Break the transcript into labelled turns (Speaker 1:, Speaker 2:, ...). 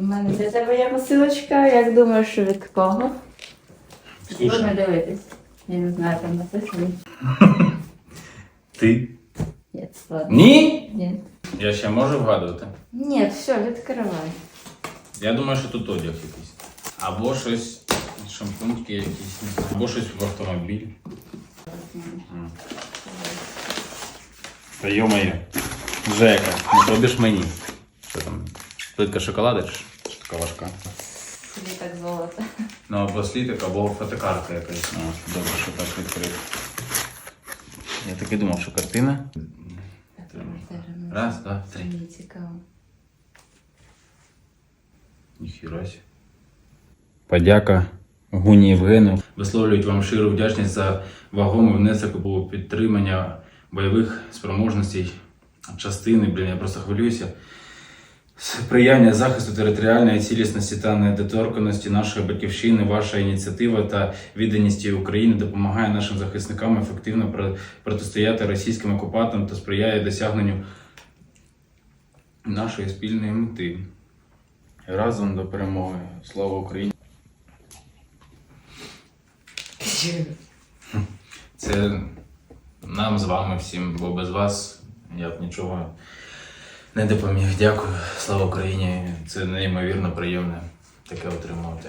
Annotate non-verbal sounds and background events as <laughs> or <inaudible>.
Speaker 1: У мене для тебе є посилочка. Як думаєш, що від кого?
Speaker 2: Слушай.
Speaker 1: Будемо дивитись. Я не знаю, там написано. <laughs>
Speaker 2: Ти?
Speaker 1: Ні, це ладно.
Speaker 2: Ні?
Speaker 1: Ні.
Speaker 2: Я ще можу вгадувати.
Speaker 1: Ні, все, відкривай.
Speaker 2: Я думаю, що тут одяг якийсь. Або щось, шампуньки якісь, не знаю. Або щось в автомобіль. М. Та йо-моє. Жека, не пробіж мені. Плитка шоколада чи така важка?
Speaker 1: Тобі так золото.
Speaker 2: Ну, або сліток, або фотокартка якась. Ну, добре, що так відкрив. Я так і думав, що картина. Раз, два, три.
Speaker 1: Мені цікаво.
Speaker 2: Ніхіра. Подяка Гуні Євгену. Висловлюють вам щиру вдячність за вагомий внесок у підтримання бойових спроможностей частини. Блін, я просто хвилююся. Сприяння захисту територіальної цілісності та недоторканості нашої батьківщини, ваша ініціатива та відданість України допомагає нашим захисникам ефективно протистояти російським окупантам та сприяє досягненню нашої спільної мети. Разом до перемоги. Слава Україні! Це нам з вами всім, бо без вас я б нічого не допоміг. Дякую. Слава Україні! Це неймовірно приємне таке отримувати.